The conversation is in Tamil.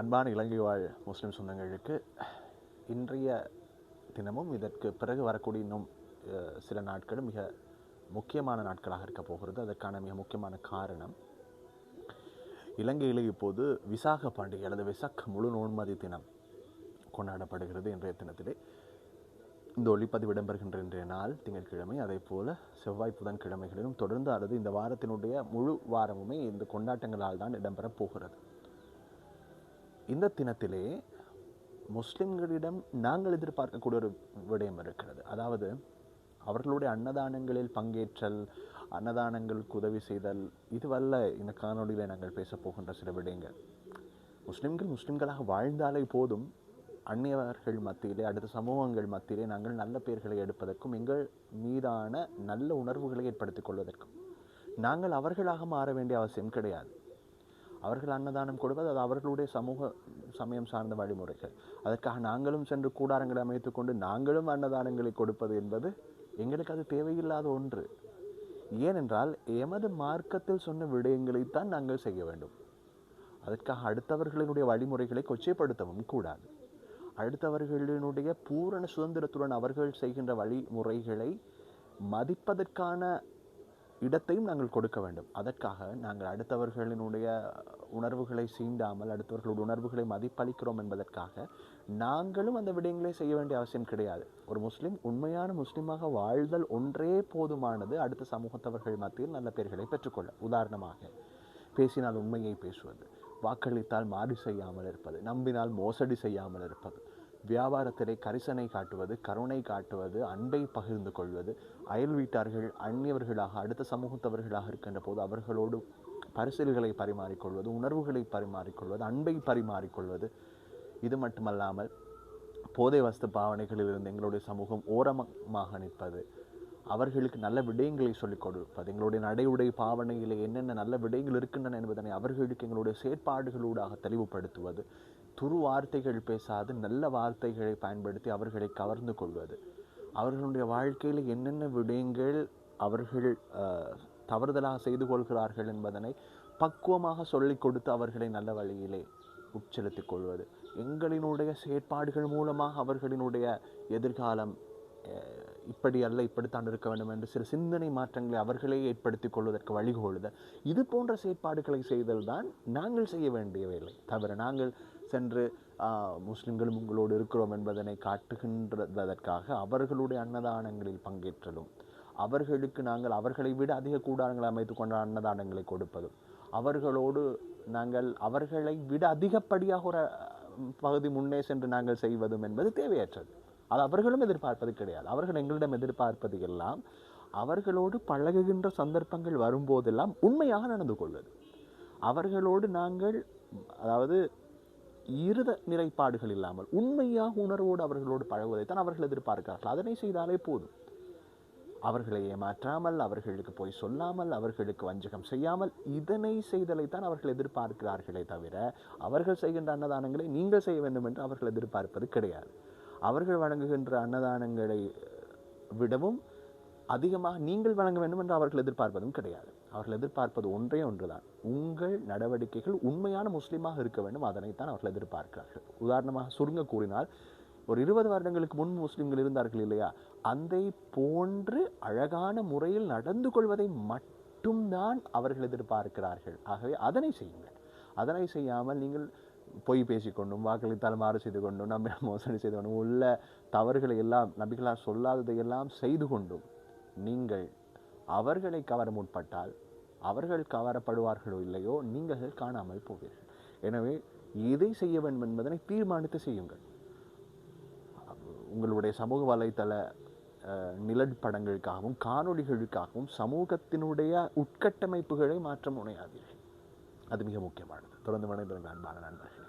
அன்பான இலங்கை வாழ் முஸ்லீம் சொந்தங்களுக்கு இன்றைய தினமும் இதற்கு பிறகு வரக்கூடிய இன்னும் சில நாட்களும் மிக முக்கியமான நாட்களாக இருக்க போகிறது. அதற்கான மிக முக்கியமான காரணம் இலங்கையில் இப்போது விசாக பண்டிகை அல்லது விசாக் முழு நோன்மதி தினம் கொண்டாடப்படுகிறது இன்றைய தினத்திலே. இந்த ஒளிப்பதிவு இடம்பெறுகின்ற இன்றைய நாள் திங்கட்கிழமை அதே போல் செவ்வாய் புதன்கிழமைகளிலும் தொடர்ந்து அல்லது இந்த வாரத்தினுடைய முழு வாரமுமே இந்த கொண்டாட்டங்களால் தான் இடம்பெறப் போகிறது. இந்த தினத்திலே முஸ்லிம்களிடம் நாங்கள் எதிர்பார்க்கக்கூடிய ஒரு விடயம் இருக்கிறது. அதாவது அவர்களுடைய அன்னதானங்களில் பங்கேற்றல் அன்னதானங்களுக்கு உதவி செய்தல் இதுவல்ல இந்த காணொளியில் நாங்கள் பேசப் போகின்ற சில விடயங்கள். முஸ்லிம்கள் முஸ்லிம்களாக வாழ்ந்தாலே போதும் அந்நியவர்கள் மத்தியிலே அடுத்த சமூகங்கள் மத்தியிலே நாங்கள் நல்ல பெயர்களை எடுப்பதற்கும் எங்கள் மீதான நல்ல உணர்வுகளை ஏற்படுத்திக் கொள்வதற்கும். நாங்கள் அவர்களாக மாற வேண்டிய அவசியம் கிடையாது. அவர்கள் அன்னதானம் கொடுப்பது அது அவர்களுடைய சமூக சமயம் சார்ந்த வழிமுறைகள். அதற்காக நாங்களும் சென்று கூடாரங்களை அமைத்துக்கொண்டு நாங்களும் அன்னதானங்களை கொடுப்பது என்பது எங்களுக்கு அது தேவையில்லாத ஒன்று. ஏனென்றால் எமது மார்க்கத்தில் சொன்ன விடயங்களைத்தான் நாங்கள் செய்ய வேண்டும். அதற்காக அடுத்தவர்களினுடைய வழிமுறைகளை கொச்சைப்படுத்தவும் கூடாது. அடுத்தவர்களினுடைய பூரண சுதந்திரத்துடன் அவர்கள் செய்கின்ற வழிமுறைகளை மதிப்பதற்கான இடத்தையும் நாங்கள் கொடுக்க வேண்டும். அதற்காக நாங்கள் அடுத்தவர்களினுடைய உணர்வுகளை சீண்டாமல் அடுத்தவர்களுடைய உணர்வுகளை மதிப்பளிக்கிறோம் என்பதற்காக நாங்களும் அந்த விடயங்களை செய்ய வேண்டிய அவசியம் கிடையாது. ஒரு முஸ்லீம் உண்மையான முஸ்லீமாக வாழ்தல் ஒன்றே போதுமானது அடுத்த சமூகத்தவர்கள் மத்தியில் நல்ல பெயர்களை பெற்றுக்கொள்ள. உதாரணமாக பேசினால் உண்மையை பேசுவது வாக்களித்தால் மாறு செய்யாமல் இருப்பது நம்பினால் மோசடி செய்யாமல் இருப்பது வியாபாரத்திலே கரிசனை காட்டுவது கருணை காட்டுவது அன்பை பகிர்ந்து கொள்வது அயல் வீட்டார்கள் அந்நியவர்களாக அடுத்த சமூகத்தவர்களாக இருக்கின்ற போது அவர்களோடு பரிசில்களை பரிமாறிக்கொள்வது உணர்வுகளை பரிமாறிக்கொள்வது அன்பை பரிமாறிக்கொள்வது. இது மட்டுமல்லாமல் போதை வஸ்து பாவனைகளிலிருந்து எங்களுடைய சமூகம் ஓரமாக நிற்பது. அவர்களுக்கு நல்ல விடயங்களை சொல்லிக் கொடுப்பது. எங்களுடைய நடையுடை பாவனையிலே என்னென்ன நல்ல விடயங்கள் இருக்கின்றன என்பதனை அவர்களுக்கு எங்களுடைய செயற்பாடுகளூடாக தெளிவுபடுத்துவது. துரு வார்த்தைகள் பேசாது நல்ல வார்த்தைகளை பயன்படுத்தி அவர்களை கவர்ந்து கொள்வது. அவர்களுடைய வாழ்க்கையில் என்னென்ன விடயங்கள் அவர்கள் தவறுதலாக செய்து கொள்கிறார்கள் என்பதனை பக்குவமாக சொல்லிக் கொடுத்து அவர்களை நல்ல வழியிலே உட்செலுத்திக் கொள்வது. எங்களினுடைய செயற்பாடுகள் மூலமாக அவர்களினுடைய எதிர்காலம் இப்படி அல்ல இப்படித்தான் இருக்க வேண்டும் என்று சில சிந்தனை மாற்றங்களை அவர்களே ஏற்படுத்தி கொள்வதற்கு வழிகோளுதல் இது போன்ற செயற்பாடுகளை செய்தல் தான் நாங்கள் செய்ய வேண்டிய வேலை தவிர நாங்கள் சென்று முஸ்லிம்களும் உங்களோடு இருக்கிறோம் என்பதனை காட்டுகின்றதற்காக அவர்களுடைய அன்னதானங்களில் பங்கேற்றலும். அவர்களுக்கு நாங்கள் அவர்களை விட அதிக கூடாரங்களை அமைத்து கொண்ட அன்னதானங்களை கொடுப்பதும். அவர்களோடு நாங்கள் அவர்களை விட அதிகப்படியாக ஒரு பகுதி முன்னே சென்று நாங்கள் செய்வதும் என்பது தேவையற்றது. அது அவர்களும் எதிர்பார்ப்பது கிடையாது. அவர்கள் எங்களிடம் எதிர்பார்ப்பது எல்லாம் அவர்களோடு பழகுகின்ற சந்தர்ப்பங்கள் வரும்போதெல்லாம் உண்மையாக நடந்து கொள்வது. அவர்களோடு நாங்கள் அதாவது இருத நிலைப்பாடுகள் இல்லாமல் உண்மையாக உணர்வோடு அவர்களோடு பழகுவதைத்தான் அவர்கள் எதிர்பார்க்கிறார்கள். அதனை செய்தாலே போதும். அவர்களை ஏமாற்றாமல் அவர்களுக்கு போய் சொல்லாமல் அவர்களுக்கு வஞ்சகம் செய்யாமல் இதனை செய்தலைத்தான் அவர்கள் எதிர்பார்க்கிறார்களே தவிர அவர்கள் செய்கின்ற அன்னதானங்களை நீங்கள் செய்ய வேண்டும் என்று அவர்கள் எதிர்பார்ப்பது கிடையாது. அவர்கள் வழங்குகின்ற அன்னதானங்களை விடவும் அதிகமாக நீங்கள் வழங்க வேண்டும் என்று அவர்கள் எதிர்பார்ப்பதும் கிடையாது. அவர்கள் எதிர்பார்ப்பது ஒன்றே ஒன்றுதான். உங்கள் நடவடிக்கைகள் உண்மையான முஸ்லீமாக இருக்க வேண்டும். அதனைத்தான் அவர்கள் எதிர்பார்க்கிறார்கள். உதாரணமாக சுருங்க கூறினால் ஒரு இருபது வருடங்களுக்கு முன் முஸ்லீம்கள் இருந்தார்கள் இல்லையா? அந்த போன்று அழகான முறையில் நடந்து கொள்வதை மட்டும்தான் அவர்கள் எதிர்பார்க்கிறார்கள். ஆகவே அதனை செய்யுங்கள். அதனை செய்யாமல் நீங்கள் பொய் பேசிக்கொண்டும் வாக்களித்தால் மாறு செய்து கொண்டும் நம்ம மோசடி செய்து கொண்டும் உள்ள தவறுகளை எல்லாம் நபிகளார் சொல்லாததை எல்லாம் செய்து கொண்டும் நீங்கள் அவர்களை கவர முற்பட்டால் அவர்கள் கவரப்படுவார்களோ இல்லையோ நீங்கள் காணாமல் போவீர்கள். எனவே எதை செய்ய வேண்டும் என்பதனை தீர்மானித்து செய்யுங்கள். உங்களுடைய சமூக வலைத்தள அஹ், நிழற்படங்களுக்காகவும் காணொளிகளுக்காகவும் சமூகத்தினுடைய உட்கட்டமைப்புகளை மாற்ற முனையாதீர்கள். அது மிக முக்கியமானது. தொடர்ந்து மனிதர்கள் அன்பான நண்பர்கள்.